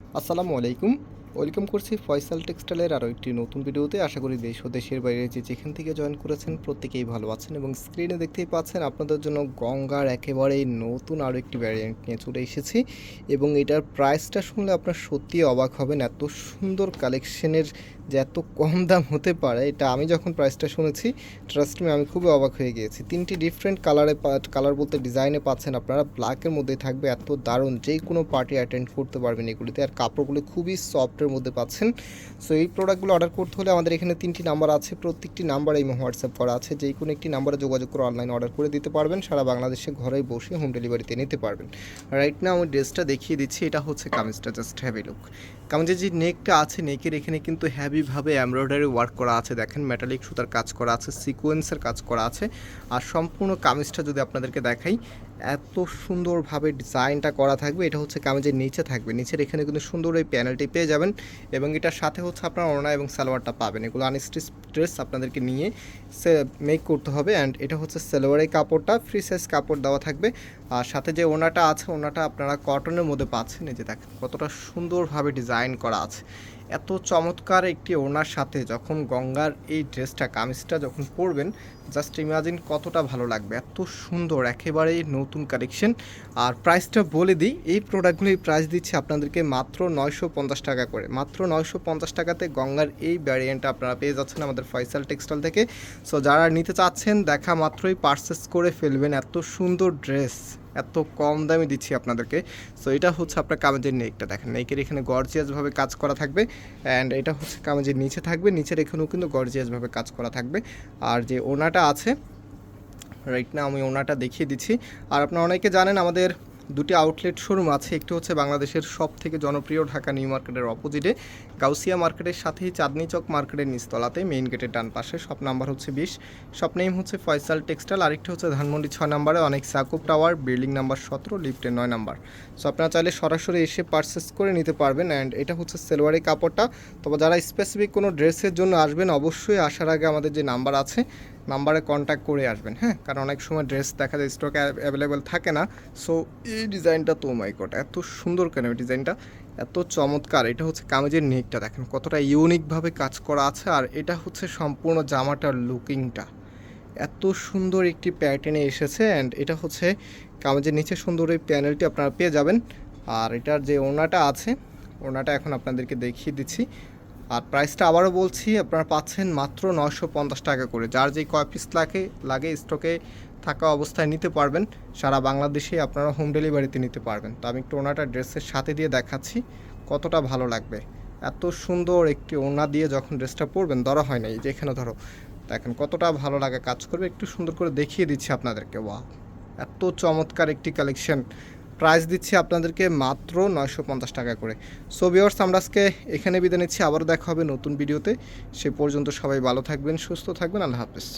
আসসালামু আলাইকুম। ওয়েলকাম করছি ফয়সাল টেক্সটাইলের আরও একটি নতুন ভিডিওতে। আশা করি দেশ ও দেশের বাইরে যে যেখান থেকে জয়েন করেছেন প্রত্যেকেই ভালো আছেন এবং স্ক্রিনে দেখতেই পাচ্ছেন আপনাদের জন্য গঙ্গার একেবারেই নতুন আরও একটি ভ্যারিয়েন্ট নিয়ে চলে এসেছি এবং এটার প্রাইসটা শুনলে আপনার সত্যিই অবাক হবেন। এত সুন্দর কালেকশনের যে এত কম দাম হতে পারে, এটা আমি যখন প্রাইসটা শুনেছি ট্রাস্ট মি আমি খুবই অবাক হয়ে গিয়েছি। তিনটি ডিফারেন্ট কালারে কালার বলতে ডিজাইনে পাচ্ছেন আপনারা ব্ল্যাকের মধ্যে থাকবে, এত দারুণ, যে কোনো পার্টি অ্যাটেন্ড করতে পারবেন এগুলিতে। আর কাপড়গুলো খুবই সফটের মধ্যে পাচ্ছেন। সো এই প্রোডাক্টগুলো অর্ডার করতে হলে আমাদের এখানে তিনটি নাম্বার আছে, প্রত্যেকটি নাম্বার এই হোয়াটসঅ্যাপ করা আছে। যে কোনো একটি নাম্বারে যোগাযোগ করে অনলাইন অর্ডার করে দিতে পারবেন, সারা বাংলাদেশে ঘরে বসে হোম ডেলিভারিতে নিতে পারবেন। রাইট না আমি ড্রেসটা দেখিয়ে দিচ্ছি, এটা হচ্ছে কামিজটা জাস্ট হ্যাভি লুক কামিজের যে নেকটা আছে নেকের এখানে কিন্তু হ্যাভিভাবে এমব্রয়ডারি ওয়ার্ক করা আছে, দেখেন মেটালিক সুতার কাজ করা আছে সিকোয়েন্সের কাজ করা আছে। আর সম্পূর্ণ কামিজটা যদি আপনাদেরকে দেখাই, এত সুন্দরভাবে ডিজাইনটা করা থাকবে, এটা হচ্ছে কামিজের নিচে থাকবে। নিচের এখানে কিন্তু সুন্দর এই প্যানেলটি পেয়ে যাবেন এবং এটার সাথে হচ্ছে আপনার ওড়না এবং সালোয়ারটা পাবেন। এগুলো আনস্টিচ ড্রেস আপনাদেরকে নিয়ে সে মেক করতে হবে অ্যান্ড এটা হচ্ছে সালোয়ারের কাপড়টা ফ্রি সাইজ কাপড় দেওয়া থাকবে। আর সাথে যে ওনাটা আছে ওনাটা আপনারা কটনের মধ্যে পাচ্ছেন, এই যে দেখেন কতটা সুন্দরভাবে ডিজাইন করা আছে। এত চমৎকার একটি ওনার সাথে যখন গঙ্গার এই ড্রেসটা কামিজটা যখন পরবেন জাস্ট ইমাজিন কতটা ভালো লাগবে। এত সুন্দর, একেবারেই নতুন কালেকশন। আর প্রাইসটা বলে দিই, এই প্রোডাক্টগুলির প্রাইস দিচ্ছি আপনাদেরকে মাত্র নয়শো পঞ্চাশ টাকা করে। মাত্র নয়শো পঞ্চাশ টাকাতে গঙ্গার এই ভ্যারিয়েন্টটা আপনারা পেয়ে যাচ্ছেন আমাদের ফয়সাল টেক্সটাইল থেকে। সো যারা নিতে চাচ্ছেন, দেখা মাত্রই পারচেস করে ফেলবেন। এত সুন্দর ড্রেস এত কম দামে দিচ্ছি আপনাদেরকে। সো এটা হচ্ছে আপনার কামেজের নেকটা। দেখেন, নেকের এখানে গর্জিয়াসভাবে কাজ করা থাকবে। অ্যান্ড এটা হচ্ছে কামেজের নিচে থাকবে। নিচের এখানেও কিন্তু গর্জিয়াসভাবে কাজ করা থাকবে। আর যে ওনাটা আছে। রাইট না আমি ওনাটা দেখিয়ে দিচ্ছি। আর আপনারা অনেকে জানেন আমাদের দুটি আউটলেট শোরুম আছে। একটি হচ্ছে বাংলাদেশের সব থেকে জনপ্রিয় ঢাকা নিউ মার্কেটের অপোজিটে গাউসিয়া মার্কেটের সাথেই চাঁদনি চক মার্কেটের নিচতলাতে মেইন গেটের ডান পাশে। শপ নাম্বার হচ্ছে বিশ। শপ নেম হচ্ছে ফয়সাল টেক্সটাইল আরেকটি হচ্ছে ধানমন্ডি ছয় নাম্বারে অনেক সাকুব টাওয়ার বিল্ডিং নাম্বার সতেরো লিফটের নয় নাম্বার। সো আপনারা চাইলে সরাসরি এসে পারচেস করে নিতে পারবেন। অ্যান্ড এটা হচ্ছে সেলোয়ারি কাপড়টা। তবে যারা স্পেসিফিক কোনো ড্রেসের জন্য আসবেন, অবশ্যই আসার আগে আমাদের যে নাম্বার আছে নাম্বারে কন্ট্যাক্ট করে আসবেন হ্যাঁ? কারণ অনেক সময় ড্রেস দেখা যায় স্টকে অ্যাভেলেবেল থাকে না। সো এই ডিজাইনটা তো মাইকট এত সুন্দর কেন এই ডিজাইনটা? এত চমৎকার। এটা হচ্ছে কামেজের নেকটা দেখেন কতটা ইউনিকভাবে কাজ করা আছে। আর এটা হচ্ছে সম্পূর্ণ জামাটার লুকিংটা এত সুন্দর একটি প্যাটার্নে এসেছে অ্যান্ড এটা হচ্ছে কামেজের নিচে সুন্দর এই প্যানেলটি আপনারা পেয়ে যাবেন। আর এটার যে ওনাটা আছে ওনাটা এখন আপনাদেরকে দেখিয়ে দিচ্ছি। আর প্রাইসটা আবারও বলছি, আপনারা পাচ্ছেন মাত্র নশো পঞ্চাশ টাকা করে। যার যে কয় পিস লাগে লাগে স্টকে থাকা অবস্থায় নিতে পারবেন। সারা বাংলাদেশে আপনারা হোম ডেলিভারিতে নিতে পারবেন। তো আমি একটু ওনাটা ড্রেসের সাথে দিয়ে দেখাচ্ছি, কতটা ভালো লাগবে। এত সুন্দর একটি ওনা দিয়ে যখন ড্রেসটা পরবেন, ধরা হয় না এই যে এখানে ধরো, দেখেন কতটা ভালো লাগে কাজ করবে। একটু সুন্দর করে দেখিয়ে দিচ্ছি আপনাদেরকে। ওয়া এত চমৎকার একটি কালেকশন প্রাইস দিচ্ছি আপনাদেরকে মাত্র নয়শো পঞ্চাশ টাকা করে। সো বিওর্স আমরা আজকে এখানে বিদায় নিচ্ছি। আবারও দেখা হবে নতুন ভিডিওতে। সে পর্যন্ত সবাই ভালো থাকবেন, সুস্থ থাকবেন। আল্লাহ হাফেজ।